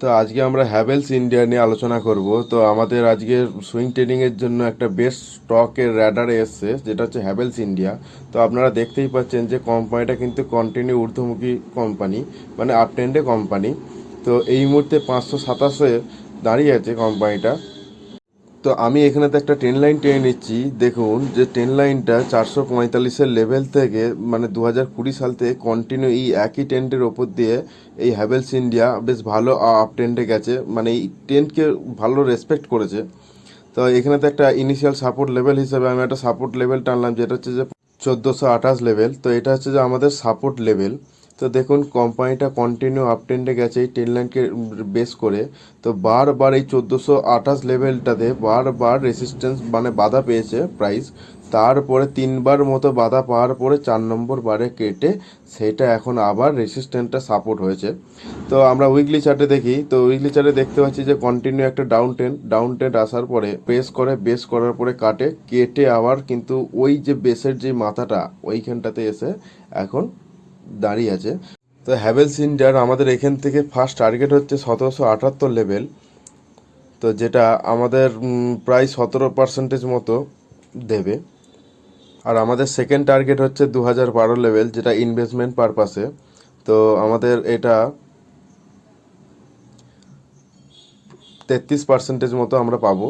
তো আজকে আমরা হ্যাভেলস ইন্ডিয়া নিয়ে আলোচনা করব। তো আমাদের আজকে সুইং ট্রেডিংয়ের জন্য একটা বেস্ট স্টকের র্যাডার এসছে, যেটা হচ্ছে হ্যাভেলস ইন্ডিয়া তো আপনারা দেখতেই পাচ্ছেন যে কোম্পানিটা কিন্তু কন্টিনিউ ঊর্ধ্বমুখী কোম্পানি মানে আপ ট্রেন্ডে কোম্পানি তো এই মুহূর্তে পাঁচশো সাতাশে দাঁড়িয়ে আছে কোম্পানিটা তো আমি এখানেতে একটা ট্রেন লাইন টেনে নিচ্ছি। দেখুন যে ট্রেন লাইনটা চারশো পঁয়তাল্লিশের লেভেল থেকে মানে দু হাজার কুড়ি সাল থেকে কন্টিনিউ এই একই ট্রেন্ডের ওপর দিয়ে এই হ্যাভেলস ইন্ডিয়া বেশ ভালো আপ ট্রেন্ডে গেছে। মানে এই ট্রেন্ডকে ভালো রেসপেক্ট করেছে। তো এখানেতে একটা ইনিশিয়াল সাপোর্ট লেভেল হিসেবে আমি একটা সাপোর্ট লেভেল টানলাম, যেটা হচ্ছে যে চোদ্দোশো আঠাশ লেভেল তো এটা হচ্ছে যে আমাদের সাপোর্ট লেভেল তো দেখুন কোম্পানিটা কন্টিনিউ আপ ট্রেন্ডে গেছে এই ট্রেন লাইনকে বেস করে। তো বারবার এই চোদ্দোশো আঠাশ লেভেলটাতে বারবার রেসিস্ট্যান্স মানে বাধা পেয়েছে প্রাইস তারপরে তিনবার মতো বাধা পাওয়ার পরে চার নম্বর বারে কেটে সেটা এখন আবার রেসিস্ট্যান্টটা সাপোর্ট হয়েছে। তো আমরা উইকলি চার্টে দেখি, তো উইকলি চার্টে দেখতে পাচ্ছি যে কন্টিনিউ একটা ডাউন ট্রেন্ড ডাউন ট্রেন্ড আসার পরে প্রেস করে বেস করার পরে কাটে, কেটে আবার কিন্তু ওই যে বেসের যে মাথাটা ওইখানটাতে এসে এখন দাঁড়িয়ে আছে। তো হ্যাভেলস ইন্ডিয়ার আমাদের এখান থেকে ফার্স্ট টার্গেট হচ্ছে সতেরোশো আটাত্তর লেভেল তো যেটা আমাদের প্রায় সতেরো পার্সেন্টেজ মতো দেবে। আর আমাদের সেকেন্ড টার্গেট হচ্ছে দু হাজার বারো লেভেল যেটা ইনভেস্টমেন্ট পারপাসে তো আমাদের এটা তেত্রিশ পার্সেন্টেজ মতো আমরা পাবো।